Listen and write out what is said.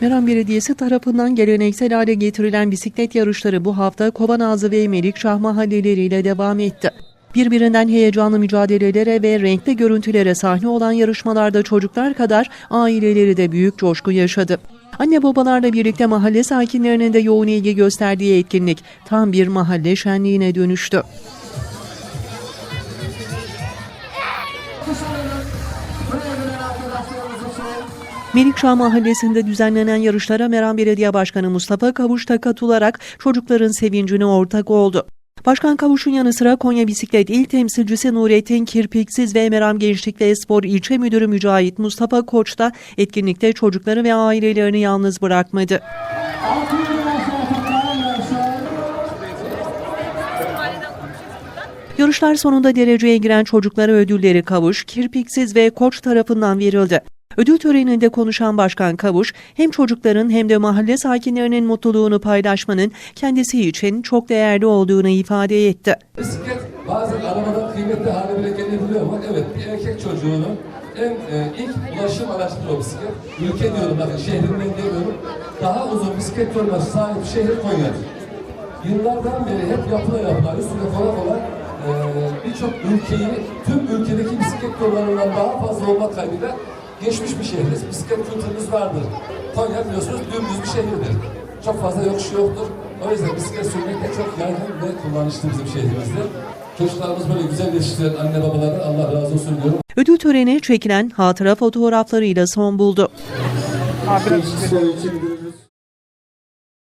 Meram Belediyesi tarafından geleneksel hale getirilen bisiklet yarışları bu hafta Kovanazı ve Melikşah mahalleleriyle devam etti. Birbirinden heyecanlı mücadelelere ve renkli görüntülere sahne olan yarışmalarda çocuklar kadar aileleri de büyük coşku yaşadı. Anne babalarla birlikte mahalle sakinlerinin de yoğun ilgi gösterdiği etkinlik tam bir mahalle şenliğine dönüştü. Melikşah Mahallesi'nde düzenlenen yarışlara Meram Belediye Başkanı Mustafa Kavuş da katılarak çocukların sevincine ortak oldu. Başkan Kavuş'un yanı sıra Konya Bisiklet İl Temsilcisi Nurettin Kirpiksiz ve Meram Gençlik ve Spor İlçe Müdürü Mücahit Mustafa Koç da etkinlikte çocukları ve ailelerini yalnız bırakmadı. Yarışlar sonunda dereceye giren çocuklara ödülleri Kavuş, Kirpiksiz ve Koç tarafından verildi. Ödül töreninde konuşan Başkan Kavuş, hem çocukların hem de mahalle sakinlerinin mutluluğunu paylaşmanın kendisi için çok değerli olduğunu ifade etti. Bisiklet bazen arabadan kıymetli hale bile gelebiliyor ama evet bir erkek çocuğunun en e, ilk ulaşım aracıdır o bisiklet. Ülke diyorum bakın şehrimden demiyorum. Daha uzun bisiklet yoluna sahip şehir Konya'dır. Yıllardan beri hep yapıla yapıla üstüne kola kola e, birçok ülkeyi tüm ülkedeki bisiklet yollarından daha fazla olmak kaydıyla geçmiş bir şehiriz. Bisiklet kültürümüz vardır. Konya biliyorsunuz dümdüz bir şehirdir. Çok fazla yokuş yoktur. O yüzden bisiklet sürmek de çok yaygın ve kullanışlı bizim şehrimizde. Çocuklarımız böyle güzel yetiştiren anne babalara Allah razı olsun diyorum. Ödül töreni çekilen hatıra fotoğraflarıyla son buldu. Abi